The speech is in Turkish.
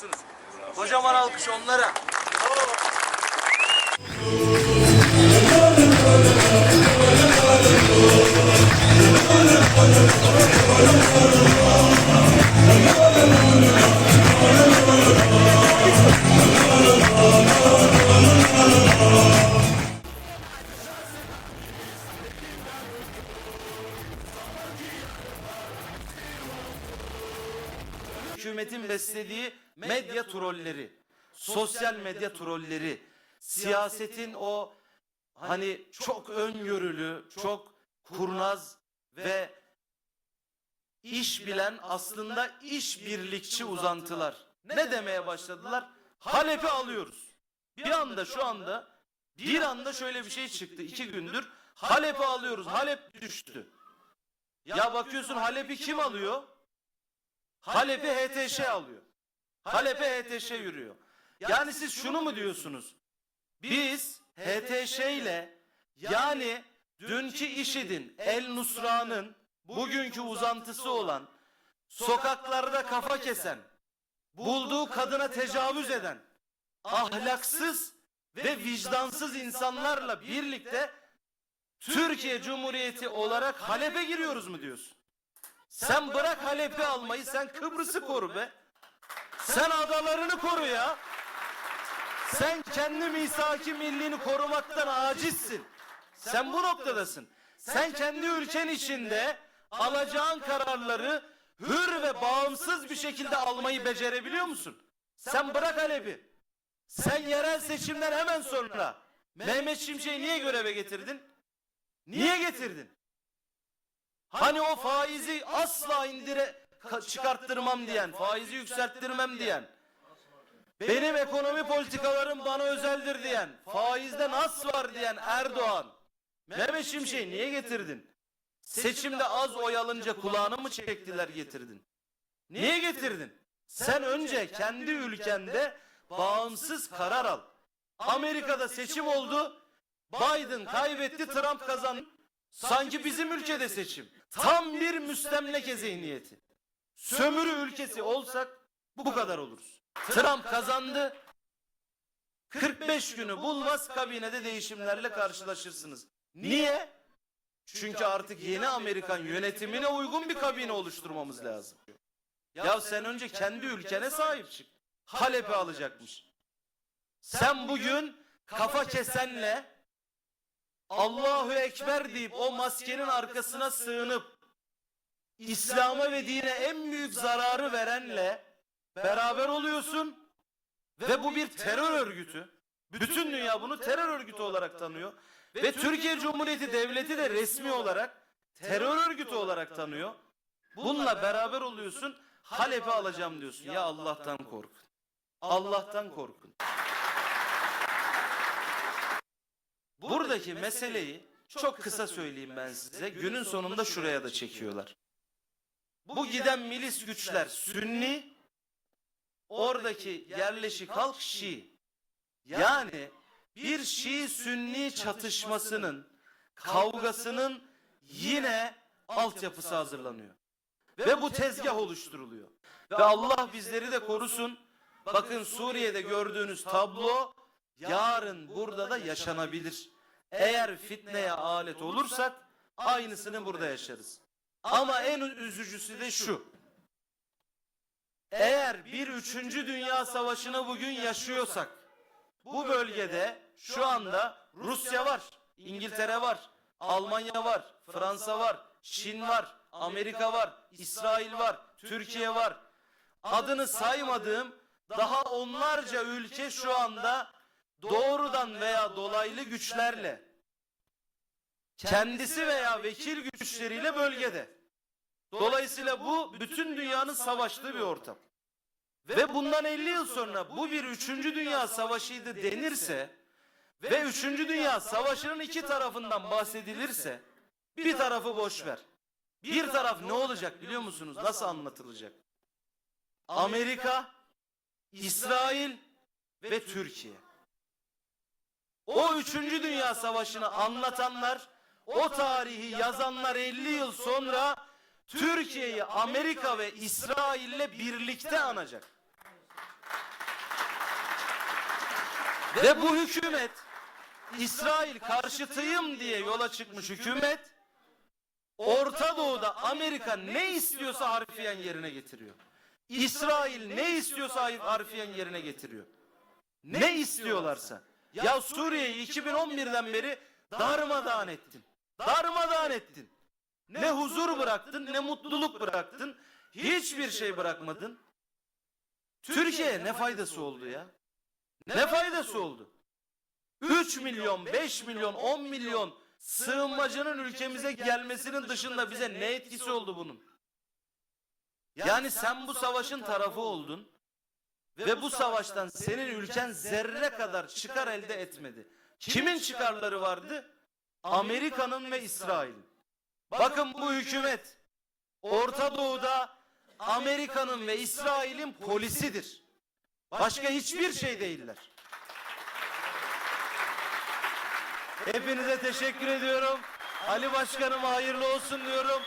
Harikasınız. Kocaman alkış onlara. Hükümetin beslediği medya trolleri, sosyal medya trolleri, siyasetin o hani çok öngörülü, çok kurnaz ve iş bilen aslında iş birlikçi uzantılar. Ne demeye başladılar? Halep'i alıyoruz. Bir anda şu anda bir anda şöyle bir şey çıktı iki gündür. Halep'i alıyoruz. Halep düştü. Ya bakıyorsun Halep'i kim alıyor? Halep'i HTŞ alıyor. Halep'e HTŞ yürüyor. Yani siz şunu mu diyorsunuz? Biz HTŞ ile yani dünkü IŞİD'in, El Nusra'nın bugünkü uzantısı olan sokaklarda kafa kesen, bulduğu kadına tecavüz eden, ahlaksız ve vicdansız insanlarla birlikte Türkiye Cumhuriyeti olarak Halep'e giriyoruz mu diyorsun? Sen bırak Halep'i almayı, sen Kıbrıs'ı koru be. Sen adalarını koru ya. Sen kendi misaki milliğini korumaktan acizsin. Sen bu noktadasın. Sen kendi ülken içinde alacağın kararları hür ve bağımsız bir şekilde almayı becerebiliyor musun? Sen bırak Halep'i. Sen yerel seçimden hemen sonra Mehmet Şimşek'i niye göreve getirdin? Niye getirdin? Hani o faizi asla indire çıkarttırmam diyen, faizi yükselttirmem diyen, benim ekonomi politikalarım bana özeldir diyen, faizde nas var diyen Erdoğan, Mehmet Şimşek'i niye getirdin? Seçimde az oy alınca kulağını mı çektiler getirdin? Niye getirdin? Sen önce kendi ülkende bağımsız karar al. Amerika'da seçim oldu. Biden kaybetti, Trump kazandı. Sanki bizim ülkede seçim. Tam bir müstemleke zihniyeti. Sömürü ülkesi olsak bu kadar oluruz. Trump kazandı. 45 günü bulmaz kabinede değişimlerle karşılaşırsınız. Niye? Çünkü artık yeni Amerikan yönetimine uygun bir kabine oluşturmamız lazım. Ya sen önce kendi ülkene sahip çık. Halep'i alacakmış. Sen bugün kafa kesenle Allahu Ekber deyip o maskenin arkasına sığınıp İslam'a ve dine en büyük zararı verenle beraber oluyorsun ve bu bir terör örgütü. Bütün dünya bunu terör örgütü olarak tanıyor ve Türkiye Cumhuriyeti Devleti de resmi olarak terör örgütü olarak tanıyor. Bununla beraber oluyorsun, Halep'i alacağım diyorsun. Ya Allah'tan korkun. Allah'tan korkun. Buradaki meseleyi çok kısa söyleyeyim ben size. Günün sonunda şuraya da çekiyorlar. Bu giden milis güçler Sünni, oradaki yerleşik halk Şii. Yani bir Şii Sünni çatışmasının, kavgasının yine altyapısı hazırlanıyor. Ve bu tezgah oluşturuluyor. Ve Allah bizleri de korusun. Bakın Suriye'de gördüğünüz tablo yarın burada da yaşanabilir. Eğer fitneye alet olursak aynısını burada yaşarız. Ama en üzücüsü de şu. Eğer bir üçüncü dünya savaşını bugün yaşıyorsak bu bölgede şu anda Rusya var, İngiltere var, Almanya var, Fransa var, Çin var, Amerika var, İsrail var, Türkiye var. Adını saymadığım daha onlarca ülke şu anda doğrudan veya dolaylı güçlerle kendisi veya vekil güçleriyle bölgede. Dolayısıyla bu bütün dünyanın savaştığı bir ortam. Ve bundan 50 yıl sonra bu bir 3. Dünya Savaşı'ydı denirse ve 3. Dünya Savaşı'nın iki tarafından bahsedilirse bir tarafı boş ver. Bir taraf ne olacak biliyor musunuz? Nasıl anlatılacak? Amerika, İsrail ve Türkiye. O 3. Dünya Savaşı'nı anlatanlar, o tarihi yazanlar 50 yıl sonra Türkiye'yi Amerika ve İsrail'le birlikte anacak. Ve bu hükümet İsrail karşıtıyım diye yola çıkmış hükümet Orta Doğu'da Amerika ne istiyorsa harfiyen yerine getiriyor. İsrail ne istiyorsa harfiyen yerine getiriyor. Ne istiyorlarsa. Ya Suriye'yi 2011'den beri darmadağın ettin. Darmadağın ettin. Ne huzur bıraktın, ne mutluluk bıraktın. Hiçbir şey bırakmadın. Türkiye'ye ne faydası oldu ya? Ne faydası oldu? 3 milyon, 5 milyon, 10 milyon sığınmacının ülkemize gelmesinin dışında bize ne etkisi oldu bunun? Yani sen bu savaşın tarafı oldun ve bu savaştan senin ülken zerre kadar çıkar elde etmedi. Kimin çıkarları vardı? Amerika'nın ve İsrail'in. Bakın bu hükümet Orta Doğu'da Amerika'nın ve İsrail'in polisidir. Başka hiçbir şey değiller. Hepinize teşekkür ediyorum. Ali Başkanıma hayırlı olsun diyorum.